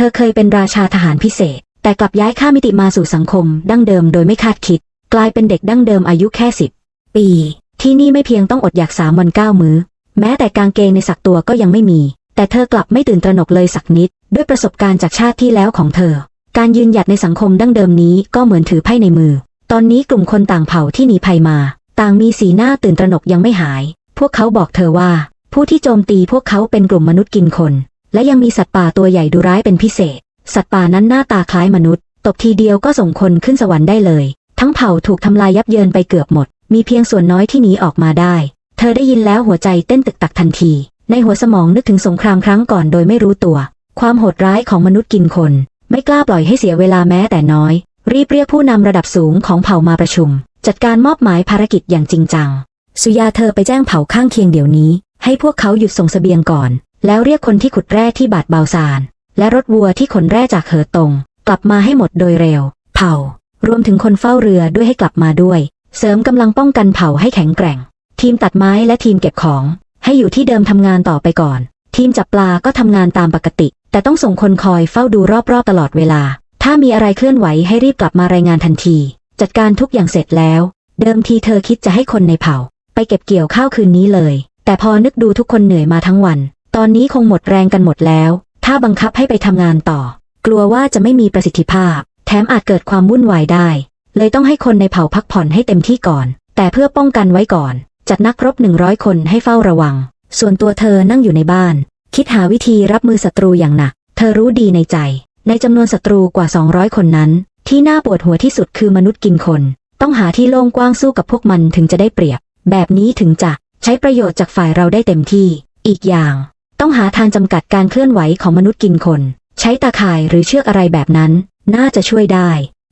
เธอเคยเป็นราชาทหารพิเศษ แต่กลับย้ายข้ามมิติมาสู่สังคม ดั้งเดิมโดยไม่คาดคิด กลายเป็นเด็กดั้งเดิมอายุแค่สิบปี ที่นี่ไม่เพียงต้องอดอยากสามวันเก้ามื้อ แม้แต่กางเกงในสักตัวก็ยังไม่มี แต่เธอกลับไม่ตื่นตระหนกเลยสักนิด ด้วยประสบการณ์จากชาติที่แล้วของเธอ การยืนหยัดในสังคมดั้งเดิมนี้ก็เหมือนถือไพ่ในมือ ตอนนี้กลุ่มคนต่างเผ่าที่หนีภัยมา ต่างมีสีหน้าตื่นตระหนกยังไม่หาย พวกเขาบอกเธอว่า ผู้ที่โจมตีพวกเขาเป็นกลุ่มมนุษย์กินคน และยังมีสัตว์ป่าตัวใหญ่ดุร้ายเป็นพิเศษ สัตว์ป่านั้นหน้าตาคล้ายมนุษย์ ตบทีเดียวก็ส่งคนขึ้นสวรรค์ได้เลย ทั้งเผ่าถูกทำลายยับเยินไปเกือบหมด มีเพียงส่วนน้อยที่หนีออกมาได้ เธอได้ยินแล้วหัวใจเต้นตึกตักทันที ในหัวสมองนึกถึงสงครามครั้งก่อนโดยไม่รู้ตัว ความโหดร้ายของมนุษย์กินคน ไม่กล้าปล่อยให้เสียเวลาแม้แต่น้อย รีบเรียกผู้นำระดับสูงของเผ่ามาประชุม จัดการมอบหมายภารกิจอย่างจริงจัง สุยาเธอไปแจ้งเผ่าข้างเคียงเดี๋ยวนี้ ให้พวกเขาหยุดส่งเสบียงก่อน แล้วเรียกคนที่ขุดแร่ที่บาดเบาซาน และรถวัวที่ขนแร่จากเหอตง กลับมาให้หมดโดยเร็ว เผ่า รวมถึงคนเฝ้าเรือด้วยให้กลับมาด้วย เสริมกำลังป้องกันเผ่าให้แข็งแกร่ง ทีมตัดไม้และทีมเก็บของ ให้อยู่ที่เดิมทำงานต่อไปก่อน ทีมจับปลาก็ทำงานตามปกติ แต่ต้องส่งคนคอยเฝ้าดูรอบๆตลอดเวลา ถ้ามีอะไรเคลื่อนไหวให้รีบกลับมารายงานทันที จัดการทุกอย่างเสร็จแล้ว เดิมทีเธอคิดจะให้คนในเผ่า ไปเก็บเกี่ยวข้าวคืนนี้เลย แต่พอนึกดูทุกคนเหนื่อยมาทั้งวัน ตอนนี้คงหมดแรงกันหมดแล้ว ถ้าบังคับให้ไปทำงานต่อ กลัวว่าจะไม่มีประสิทธิภาพ แถมอาจเกิดความวุ่นวายได้ เลยต้องให้คนในเผ่าพักผ่อนให้เต็มที่ก่อน แต่เพื่อป้องกันไว้ก่อน จัดนักรบหนึ่งร้อยคนให้เฝ้าระวัง ส่วนตัวเธอนั่งอยู่ในบ้าน คิดหาวิธีรับมือศัตรูอย่างหนัก เธอรู้ดีในใจ ในจำนวนศัตรูกว่า 200 คนนั้น ที่น่าปวดหัวที่สุดคือมนุษย์กินคน ต้องหาที่โล่งกว้างสู้กับพวกมันถึงจะได้เปรียบ แบบนี้ถึงจะใช้ประโยชน์จากฝ่ายเราได้เต็มที่ อีกอย่าง ต้องหาทางจำกัดการเคลื่อนไหวของมนุษย์กินคน ใช้ตาข่ายหรือเชือกอะไรแบบนั้น น่าจะช่วยได้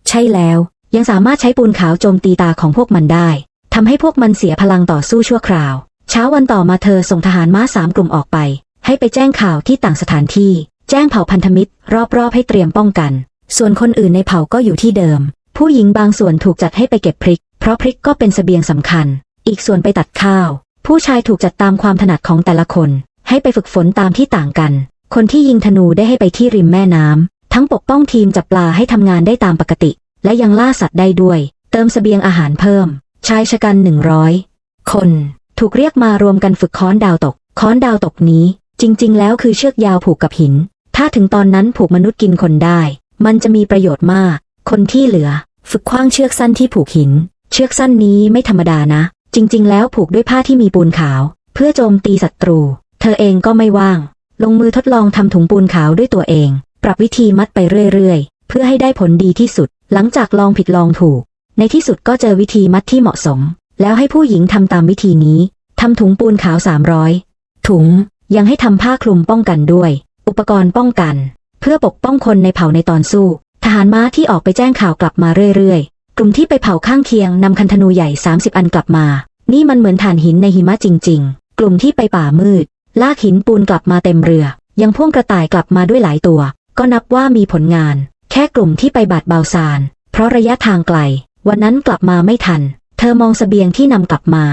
ใช่แล้ว ยังสามารถใช้ปูนขาวโจมตีตาของพวกมันได้ทำให้พวกมันเสียพลังต่อสู้ชั่วคราว เช้าวันต่อมาเธอส่งทหารม้าสามกลุ่มออกไป ให้ไปแจ้งข่าวที่ต่างสถานที่ แจ้งเผ่าพันธมิตร รอบๆให้เตรียมป้องกัน ส่วนคนอื่นในเผ่าก็อยู่ที่เดิม ผู้หญิงบางส่วนถูกจัดให้ไปเก็บพริก เพราะพริกก็เป็นเสบียงสำคัญ อีกส่วนไปตัดข้าว ผู้ชายถูกจัดตามความถนัดของแต่ละคน ให้ไปฝึกฝนตามที่ต่างกัน คนที่ยิงธนูได้ให้ไปที่ริมแม่น้ำ ทั้งปกป้องทีมจับปลาให้ทำงานได้ตามปกติ และยังล่าสัตว์ได้ด้วย เติมเสบียงอาหารเพิ่ม ชายชะกันหนึ่งร้อยคน ถูกเรียกมารวมกันฝึกค้อนดาวตก ค้อนดาวตกนี้ จริง ๆ แล้วคือเชือกยาวผูกกับหิน ถ้าถึงตอนนั้นผูกมนุษย์กินคนได้ มันจะมีประโยชน์มาก คนที่เหลือ ฝึกคว้างเชือกสั้นที่ผูกหิน เชือกสั้นนี้ไม่ธรรมดานะ จริง ๆ แล้วผูกด้วยผ้าที่มีปูนขาว เพื่อโจมตีศัตรู ธอเองก็ไม่ว่าง ลงมือทดลองทำถุงปูนขาวด้วยตัวเอง ปรับวิธีมัดไปเรื่อยๆ เพื่อให้ได้ผลดีที่สุด หลังจากลองผิดลองถูก ในที่สุดก็เจอวิธีมัดที่เหมาะสม แล้วให้ผู้หญิงทำตามวิธีนี้ทำถุงปูนขาว 300 ถุง ยังให้ทำผ้าคลุมป้องกันด้วย อุปกรณ์ป้องกัน เพื่อปกป้องคนในเผ่าในตอนสู้ ทหารม้าที่ออกไปแจ้งข่าวกลับมาเรื่อยๆ กลุ่มที่ไปเผาข้างเคียงนำคันธนูใหญ่ 30 อันกลับมา นี่มันเหมือนถ่านหินในหิมะจริง ๆ กลุ่มที่ไปป่ามืด ลากหินปูนกลับมาเต็มเรือ ยังพ่วงกระต่ายกลับมาด้วยหลายตัว ก็นับว่ามีผลงาน แค่กลุ่มที่ไปบาดเบาซาน เพราะระยะทางไกล วันนั้นกลับมาไม่ทัน เธอมองสเสบียงที่นำกลับมา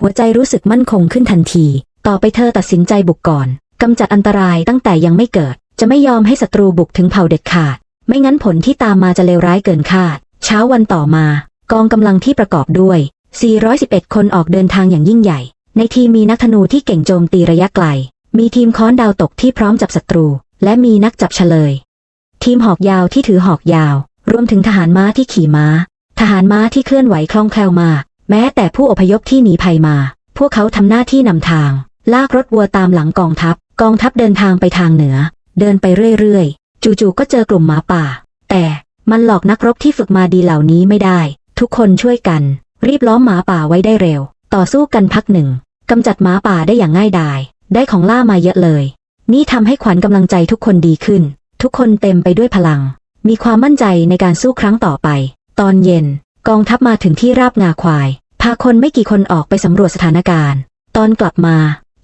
หัวใจรู้สึกมั่นคงขึ้นทันที ต่อไปเธอตัดสินใจบุกก่อนกำจัดอันตรายตั้งแต่ยังไม่เกิด จะไม่ยอมให้ศัตรูบุกถึงเผ่าเด็ดขาด ไม่งั้นผลที่ตามมาจะเลวร้ายเกินคาด เช้าวันต่อมา กองกำลังที่ประกอบด้วย 411 คนออกเดินทางอย่างยิ่งใหญ่ ในทีมมีนักธนูที่เก่งโจมตีระยะไกล มีทีมค้อนดาวตกที่พร้อมจับศัตรู และมีนักจับเฉลย ทีมหอกยาวที่ถือหอกยาว รวมถึงทหารม้าที่ขี่ม้า ทหารม้าที่เคลื่อนไหวคล่องแคล่วมาก แม้แต่ผู้อพยพที่หนีภัยมา พวกเขาทำหน้าที่นำทาง ลากรถวัวตามหลังกองทัพ กองทัพเดินทางไปทางเหนือ เดินไปเรื่อยๆ จู่ๆก็เจอกลุ่มหมาป่า แต่มันหลอกนักรบที่ฝึกมาดีเหล่านี้ไม่ได้ ทุกคนช่วยกัน รีบล้อมหมาป่าไว้ได้เร็ว ต่อสู้กันพักหนึ่งกำจัดหมาป่าได้อย่างง่ายดาย ได้ของล่ามาเยอะเลย นี่ทำให้ขวัญกำลังใจทุกคนดีขึ้น ทุกคนเต็มไปด้วยพลัง มีความมั่นใจในการสู้ครั้งต่อไป ตอนเย็น กองทัพมาถึงที่ราบงาควาย พาคนไม่กี่คนออกไปสำรวจสถานการณ์ ตอนกลับมา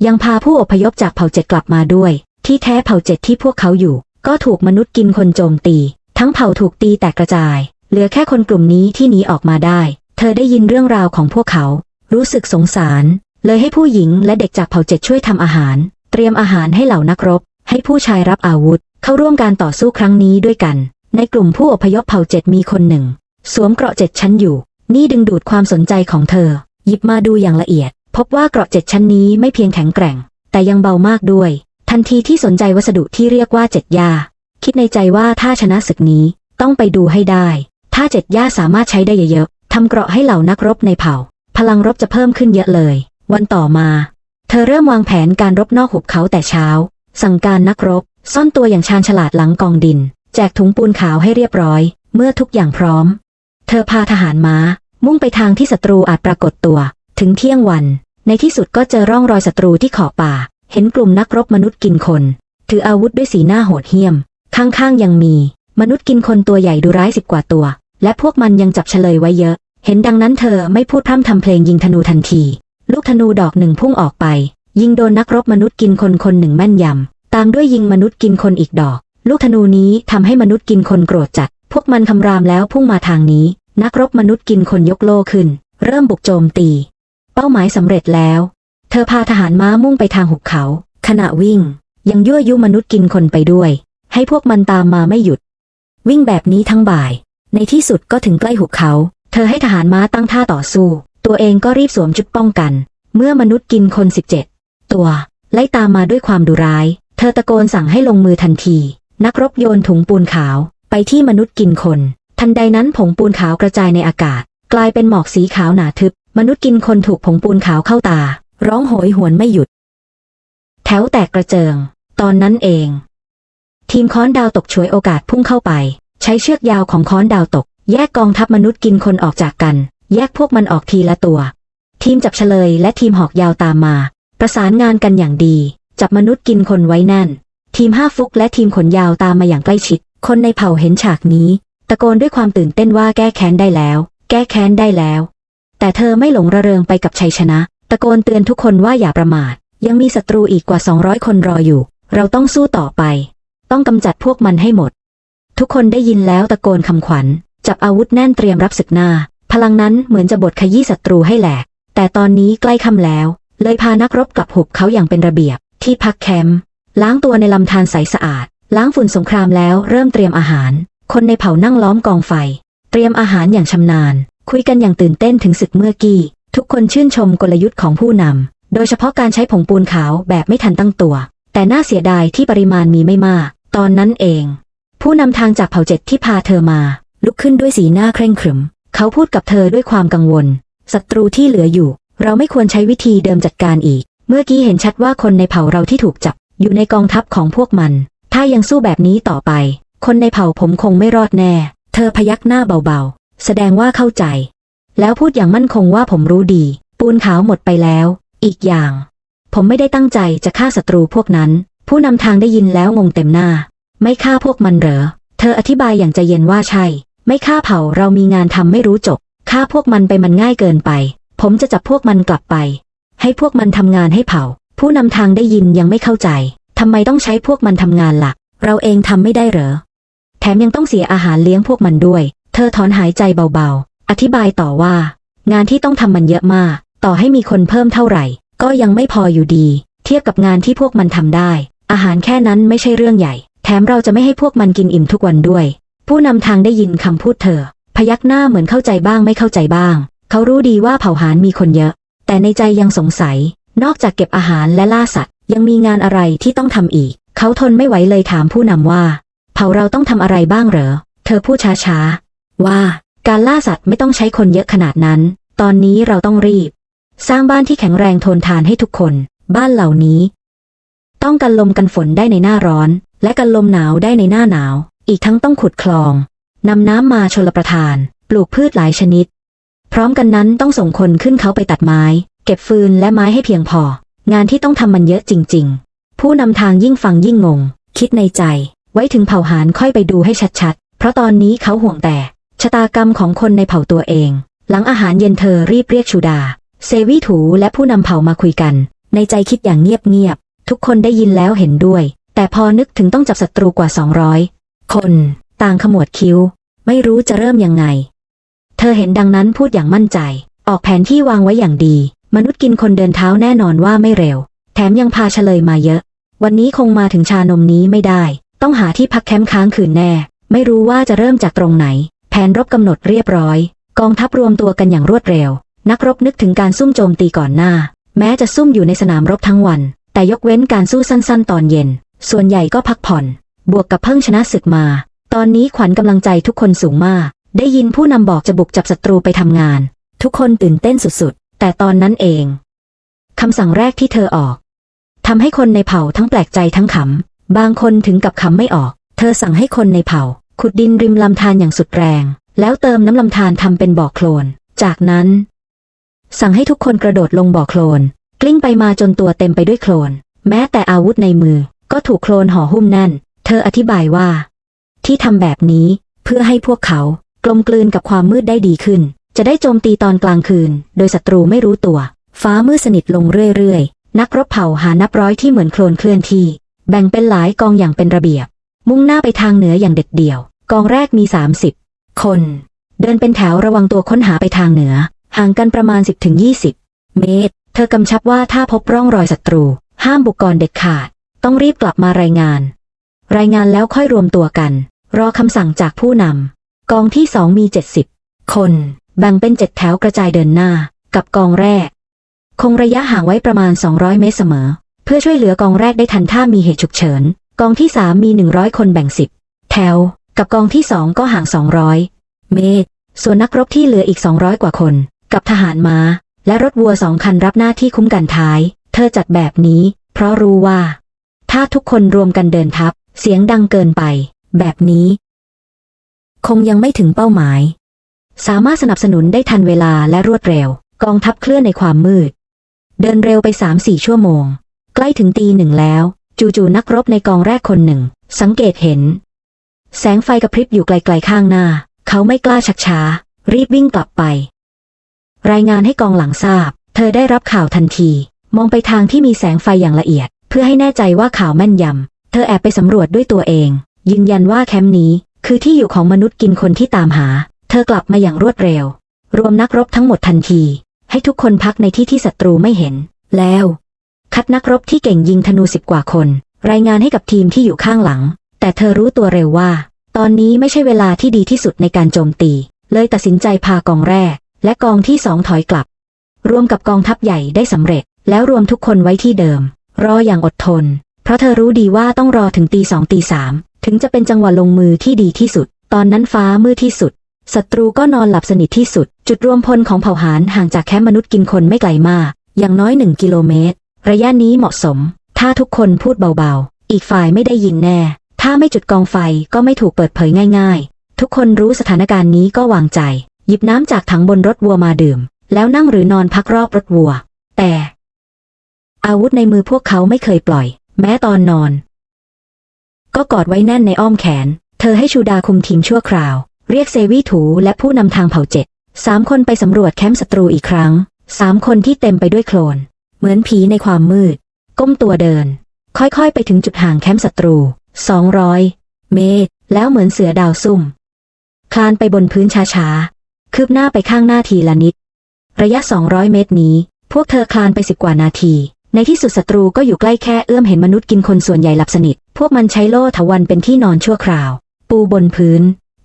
ยังพาผู้อพยพจากเผ่าเจ็ดกลับมาด้วย ที่แท้เผ่าเจ็ดที่พวกเขาอยู่ ก็ถูกมนุษย์กินคนโจมตี ทั้งเผ่าถูกตีแตกกระจาย เหลือแค่คนกลุ่มนี้ที่หนีออกมาได้ เธอได้ยินเรื่องราวของพวกเขา รู้สึกสงสาร เลยให้ผู้หญิงและเด็กจากเผ่าเจ็ดช่วยทำอาหาร เตรียมอาหารให้เหล่านักรบ ให้ผู้ชายรับอาวุธ เข้าร่วมการต่อสู้ครั้งนี้ด้วยกัน ในกลุ่มผู้อพยพเผ่าเจ็ดมีคนหนึ่ง สวมเกราะเจ็ดชั้นอยู่ นี่ดึงดูดความสนใจของเธอ หยิบมาดูอย่างละเอียด พบว่าเกราะเจ็ดชั้นนี้ไม่เพียงแข็งแกร่ง แต่ยังเบามากด้วย ทันทีที่สนใจวัสดุที่เรียกว่าเจ็ดยาคิดในใจว่าถ้าชนะศึกนี้ต้องไปดูให้ได้ ถ้าเจ็ดย่าสามารถใช้ได้เยอะๆทำเกราะให้เหล่านักรบในเผ่า พลังรบจะเพิ่มขึ้นเยอะเลย วันต่อมา เธอเริ่มวางแผนการรบนอกหุบเขาแต่เช้า สั่งการนักรบ ซ่อนตัวอย่างชาญฉลาดหลังกองดิน แจกถุงปูนขาวให้เรียบร้อย เมื่อทุกอย่างพร้อม เธอพาทหารม้า มุ่งไปทางที่ศัตรูอาจปรากฏตัว ถึงเที่ยงวัน ในที่สุดก็เจอร่องรอยศัตรูที่ขอบป่า เห็นกลุ่มนักรบมนุษย์กินคน ถืออาวุธด้วยสีหน้าโหดเหี้ยม ข้างๆยังมี มนุษย์กินคนตัวใหญ่ดูร้ายสิบกว่าตัว และพวกมันยังจับเฉลยไว้เยอะ เห็นดังนั้นเธอไม่พูดพร่ำทำเพลงยิงธนูทันที ลูกธนูดอกหนึ่งพุ่งออกไป ยิงโดนนักรบมนุษย์กินคนคนหนึ่งแม่นยำ ตามด้วยยิงมนุษย์กินคนอีกดอก ลูกธนูนี้ทำให้มนุษย์กินคนโกรธจัด พวกมันคำรามแล้วพุ่งมาทางนี้ นักรบมนุษย์กินคนยกโล่ขึ้น เริ่มบุกโจมตี เป้าหมายสำเร็จแล้ว เธอพาทหารม้ามุ่งไปทางหุบเขา ขณะวิ่ง ยังยั่วยุมนุษย์กินคนไปด้วย ให้พวกมันตามมาไม่หยุด วิ่งแบบนี้ทั้งบ่าย ในที่สุดก็ถึงใกล้หุบเขา ธอให้ทหารม้าตั้งท่าต่อสู้ ตัวเองก็รีบสวมชุดป้องกัน เมื่อมนุษย์กินคน 17 ตัว ไล่ตามมาด้วยความดุร้าย เธอตะโกนสั่งให้ลงมือทันที นักรบโยนถุงปูนขาว ไปที่มนุษย์กินคน ทันใดนั้นผงปูนขาวกระจายในอากาศ กลายเป็นหมอกสีขาวหนาทึบ มนุษย์กินคนถูกผงปูนขาวเข้าตา ร้องโหยหวนไม่หยุด แถวแตกกระเจิง ตอนนั้นเอง ทีมค้อนดาวตกฉวยโอกาสพุ่งเข้าไป ใช้เชือกยาวของค้อนดาวตก แยกกองทัพมนุษย์กินคนออกจากกัน แยกพวกมันออกทีละตัว ทีมจับเฉลยและทีมหอกยาวตามมา ประสานงานกันอย่างดี จับมนุษย์กินคนไว้แน่น ทีมห้าฟุกและทีมขนยาวตามมาอย่างใกล้ชิด คนในเผ่าเห็นฉากนี้ ตะโกนด้วยความตื่นเต้นว่าแก้แค้นได้แล้ว แก้แค้นได้แล้ว แต่เธอไม่หลงระเริงไปกับชัยชนะ ตะโกนเตือนทุกคนว่าอย่าประมาท ยังมีศัตรูอีกกว่า 200 คนรออยู่ เราต้องสู้ต่อไป ต้องกำจัดพวกมันให้หมด ทุกคนได้ยินแล้วตะโกนคำขวัญ จับอาวุธแน่นเตรียมรับศึกหน้า พลังนั้นเหมือนจะบดขยี้ศัตรูให้แหลก แต่ตอนนี้ใกล้ค่ำแล้ว เลยพานักรบกลับหุบเขาอย่างเป็นระเบียบ ที่พักแคมป์ล้างตัวในลำธารใสสะอาด ล้างฝุ่นสงครามแล้วเริ่มเตรียมอาหาร คนในเผ่านั่งล้อมกองไฟ เตรียมอาหารอย่างชำนาญ คุยกันอย่างตื่นเต้นถึงศึกเมื่อกี้ ทุกคนชื่นชมกลยุทธ์ของผู้นำโดยเฉพาะการใช้ผงปูนขาวแบบไม่ทันตั้งตัว แต่น่าเสียดายที่ปริมาณมีไม่มาก ตอนนั้นเอง ผู้นำทางจากเผ่าเจ็ดที่พาเธอมา ลุกขึ้นด้วยสีหน้าเคร่งขรึม เขาพูดกับเธอด้วยความกังวล ศัตรูที่เหลืออยู่ เราไม่ควรใช้วิธีเดิมจัดการอีก เมื่อกี้เห็นชัดว่าคนในเผ่าเราที่ถูกจับ อยู่ในกองทัพของพวกมัน ถ้ายังสู้แบบนี้ต่อไป คนในเผ่าผมคงไม่รอดแน่ เธอพยักหน้าเบาๆ แสดงว่าเข้าใจ แล้วพูดอย่างมั่นคงว่าผมรู้ดี ปูนขาวหมดไปแล้ว อีกอย่าง ผมไม่ได้ตั้งใจจะฆ่าศัตรูพวกนั้น ผู้นำทางได้ยินแล้วงงเต็มหน้า ไม่ฆ่าพวกมันเหรอเธออธิบายอย่างใจเย็นว่าใช่ ไม่ฆ่าเผ่าเรามีงานทำไม่รู้จบฆ่าพวกมันไปมันง่ายเกินไป ผมจะจับพวกมันกลับไป ให้พวกมันทำงานให้เผ่าผู้นำทางได้ยินยังไม่เข้าใจทำไมต้องใช้พวกมันทำงานล่ะเราเองทำไม่ได้เหรอ แถมยังต้องเสียอาหารเลี้ยงพวกมันด้วย เธอถอนหายใจเบาๆ อธิบายต่อว่า งานที่ต้องทำมันเยอะมาก ต่อให้มีคนเพิ่มเท่าไหร่ ก็ยังไม่พออยู่ดี เทียบกับงานที่พวกมันทำได้ อาหารแค่นั้นไม่ใช่เรื่องใหญ่ แถมเราจะไม่ให้พวกมันกินอิ่มทุกวันด้วย ผู้นำทางได้ยินคำพูดเธอ พยักหน้าเหมือนเข้าใจบ้างไม่เข้าใจบ้าง เขารู้ดีว่าเผ่าหารมีคนเยอะ แต่ในใจยังสงสัย นอกจากเก็บอาหารและล่าสัตว์ ยังมีงานอะไรที่ต้องทำอีก เขาทนไม่ไหวเลยถามผู้นำว่า เผ่าเราต้องทำอะไรบ้างเหรอ เธอพูดช้าๆ ว่า การล่าสัตว์ไม่ต้องใช้คนเยอะขนาดนั้น ตอนนี้เราต้องรีบ สร้างบ้านที่แข็งแรงทนทานให้ทุกคน บ้านเหล่านี้ ต้องกันลมกันฝนได้ในหน้าร้อน และกันลมหนาวได้ในหน้าหนาว อีกทั้งต้องขุดคลองนำน้ำมาชลประทาน ปลูกพืชหลายชนิด พร้อมกันนั้นต้องส่งคนขึ้นเขาไปตัดไม้ เก็บฟืนและไม้ให้เพียงพอ งานที่ต้องทำมันเยอะจริง ๆ ผู้นำทางยิ่งฟังยิ่งงง คิดในใจ ไว้ถึงเผ่าหารค่อยไปดูให้ชัดๆ เพราะตอนนี้เขาห่วงแต่ ชะตากรรมของคนในเผ่าตัวเอง หลังอาหารเย็นเธอรีบเรียกชูดา เซวิถูและผู้นำเผ่ามาคุยกัน ในใจคิดอย่างเงียบๆทุกคนได้ยินแล้วเห็นด้วย แต่พอนึกถึงต้องจับศัตรูกว่า 200 คนต่างขมวดคิ้ว ไม่รู้จะเริ่มยังไง เธอเห็นดังนั้นพูดอย่างมั่นใจ ออกแผนที่วางไว้อย่างดี มนุษย์กินคนเดินเท้าแน่นอนว่าไม่เร็ว แถมยังพาเฉลยมาเยอะ วันนี้คงมาถึงชานมนี้ไม่ได้ ต้องหาที่พักแคมป์ค้างคืนแน่ ไม่รู้ว่าจะเริ่มจากตรงไหน แผนรบกำหนดเรียบร้อย กองทัพรวมตัวกันอย่างรวดเร็ว นักรบนึกถึงการซุ่มโจมตีก่อนหน้า แม้จะซุ่มอยู่ในสนามรบทั้งวัน แต่ยกเว้นการสู้สั้น ๆ ตอนเย็น ส่วนใหญ่ก็พักผ่อน บวกกับเพิ่งชนะศึกมา ตอนนี้ขวัญกำลังใจทุกคนสูงมาก ได้ยินผู้นำบอกจะบุกจับศัตรูไปทำงาน ทุกคนตื่นเต้นสุดๆ แต่ตอนนั้นเองคำสั่งแรกที่เธอออกทำให้คนในเผ่าทั้งแปลกใจทั้งขำ บางคนถึงกับขำไม่ออก เธอสั่งให้คนในเผ่า ขุดดินริมลำธารอย่างสุดแรง แล้วเติมน้ำลำธารทำเป็นบ่อโคลน จากนั้น สั่งให้ทุกคนกระโดดลงบ่อโคลน กลิ้งไปมาจนตัวเต็มไปด้วยโคลน แม้แต่อาวุธในมือ ก็ถูกโคลนห่อหุ้มแน่น เธออธิบายว่า ที่ทำแบบนี้เพื่อให้พวกเขากลมกลืนกับความมืดได้ดีขึ้น จะได้โจมตีตอนกลางคืน โดยศัตรูไม่รู้ตัว ฟ้ามืดสนิทลงเรื่อยๆ นักรบเผ่าหานับร้อยที่เหมือนโคลนเคลื่อนที่ แบ่งเป็นหลายกองอย่างเป็นระเบียบ มุ่งหน้าไปทางเหนืออย่างเด็ดเดี่ยว กองแรกมี 30 คน เดินเป็นแถวระวังตัวค้นหาไปทางเหนือ ห่างกันประมาณ 10-20 เมตร เธอกำชับว่าถ้าพบร่องรอยศัตรู ห้ามบุกก่อนเด็ดขาด ต้องรีบกลับมารายงาน รายงานแล้วค่อยรวมตัวกัน รอคำสั่งจากผู้นำกองที่สองมี 70 คน แบ่งเป็นเจ็ดแถวกระจายเดินหน้า กับกองแรก คงระยะห่างไว้ประมาณ 200 เมตรเสมอ เพื่อช่วยเหลือกองแรกได้ทันถ้ามีเหตุฉุกเฉิน กองที่สามมี 100 คนแบ่ง 10 แถว กับกองที่สองก็ห่าง 200 เมตร ส่วนนักรบที่เหลืออีก 200 กว่าคน กับทหารม้า และรถวัวสองคันรับหน้าที่คุ้มกันท้าย เธอจัดแบบนี้ เพราะรู้ว่า ถ้าทุกคนรวมกันเดินทัพ เสียงดังเกินไป แบบนี้ คงยังไม่ถึงเป้าหมาย สามารถสนับสนุนได้ทันเวลาและรวดเร็ว กองทัพเคลื่อนในความมืด เดินเร็วไปสามสี่ชั่วโมง ใกล้ถึงตีหนึ่งแล้ว จู่ๆนักรบในกองแรกคนหนึ่ง สังเกตเห็น แสงไฟกระพริบอยู่ไกลๆข้างหน้า เขาไม่กล้าชักช้า รีบวิ่งกลับไป รายงานให้กองหลังทราบ เธอได้รับข่าวทันที มองไปทางที่มีแสงไฟอย่างละเอียด เพื่อให้แน่ใจว่าข่าวแม่นยำ ธอแอบไปสำรวจด้วยตัวเอง ยืนยันว่าแคมป์นี้ คือที่อยู่ของมนุษย์กินคนที่ตามหา เธอกลับมาอย่างรวดเร็ว รวมนักรบทั้งหมดทันที ให้ทุกคนพักในที่ที่ศัตรูไม่เห็น แล้ว คัดนักรบที่เก่งยิงธนูสิบกว่าคน รายงานให้กับทีมที่อยู่ข้างหลัง แต่เธอรู้ตัวเร็วว่า ตอนนี้ไม่ใช่เวลาที่ดีที่สุดในการโจมตี เลยตัดสินใจพากองแรก และกองที่สองถอยกลับ รวมกับกองทัพใหญ่ได้สำเร็จ แล้วรวมทุกคนไว้ที่เดิม รออย่างอดทน เพราะเธอรู้ดีว่าต้องรอถึงตีสองตีสามถึงจะเป็นจังหวะลงมือที่ดีที่สุด ตอนนั้นฟ้ามืดที่สุด ศัตรูก็นอนหลับสนิทที่สุด จุดรวมพลของเผ่าหารห่างจากแคมป์มนุษย์กินคนไม่ไกลมาก อย่างน้อยหนึ่งกิโลเมตร ระยะนี้เหมาะสม ถ้าทุกคนพูดเบาๆ อีกฝ่ายไม่ได้ยินแน่ ถ้าไม่จุดกองไฟก็ไม่ถูกเปิดเผยง่าย ๆ ทุกคนรู้สถานการณ์นี้ก็วางใจ หยิบน้ำจากถังบนรถวัวมาดื่ม แล้วนั่งหรือนอนพักรอบรถวัว แต่ อาวุธในมือพวกเขาไม่เคยปล่อย แม้ตอนนอน ก็กอดไว้แน่นในอ้อมแขน เธอให้ชูดาคุมทีมชั่วคราว เรียกเซวีถูและผู้นำทางเผ่าเจ็ดสามคนไปสำรวจแคมป์ศัตรูอีกครั้ง สามคนที่เต็มไปด้วยโคลน เหมือนผีในความมืด ก้มตัวเดิน ค่อยๆ ไปถึงจุดห่างแคมป์ศัตรู 200 เมตร แล้วเหมือนเสือดาวซุ่ม คลานไปบนพื้นช้าๆ คืบหน้าไปข้างหน้าทีละนิด ระยะ 200 เมตรนี้ พวกเธอคลานไปสิบกว่านาที ในที่สุดศัตรูก็อยู่ใกล้แค่เอื้อมเห็นมนุษย์กินคนส่วนใหญ่หลับสนิท พวกมันใช้โล่ถาวันเป็นที่นอนชั่วคราว ปูบนพื้น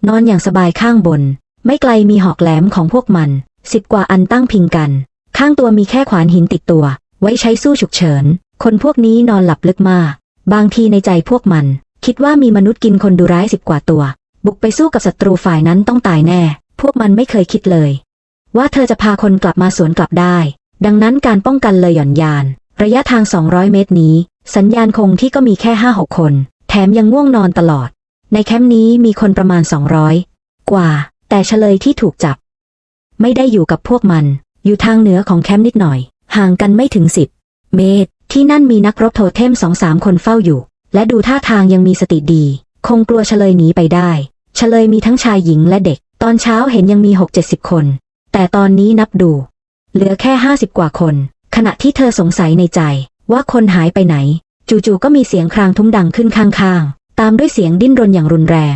นอนอย่างสบายข้างบน ไม่ไกลมีหอกแหลมของพวกมัน สิบกว่าอันตั้งพิงกัน ข้างตัวมีแค่ขวานหินติดตัว ไว้ใช้สู้ฉุกเฉิน คนพวกนี้นอนหลับลึกมาก บางทีในใจพวกมัน คิดว่ามีมนุษย์กินคนดูร้ายสิบกว่าตัว บุกไปสู้กับศัตรูฝ่ายนั้นต้องตายแน่ พวกมันไม่เคยคิดเลย ว่าเธอจะพาคนกลับมาสวนกลับได้ ดังนั้นการป้องกันเลยหย่อนยาน ระยะทาง 200 เมตรนี้ สัญญาณคงที่ก็มีแค่ 5-6 คน แถมยังง่วงนอนตลอด ในแคมป์นี้มีคนประมาณ 200 กว่า แต่เฉลยที่ถูกจับ ไม่ได้อยู่กับพวกมัน อยู่ทางเหนือของแคมป์นิดหน่อย ห่างกันไม่ถึง 10 เมตร ที่นั่นมีนักรบโทเทมสองสามคนเฝ้าอยู่ และดูท่าทางยังมีสติดี คงกลัวเฉลยหนีไปได้ เฉลยมีทั้งชายหญิงและเด็ก ตอนเช้าเห็นยังมีหกเจ็ดสิบคน แต่ตอนนี้นับดู เหลือแค่ห้าสิบกว่าคน ขณะที่เธอสงสัยในใจ ว่าคนหายไปไหน จู่ๆก็มีเสียงครางทุ้มดังขึ้นข้างๆ ตามด้วยเสียงดิ้นรนอย่างรุนแรง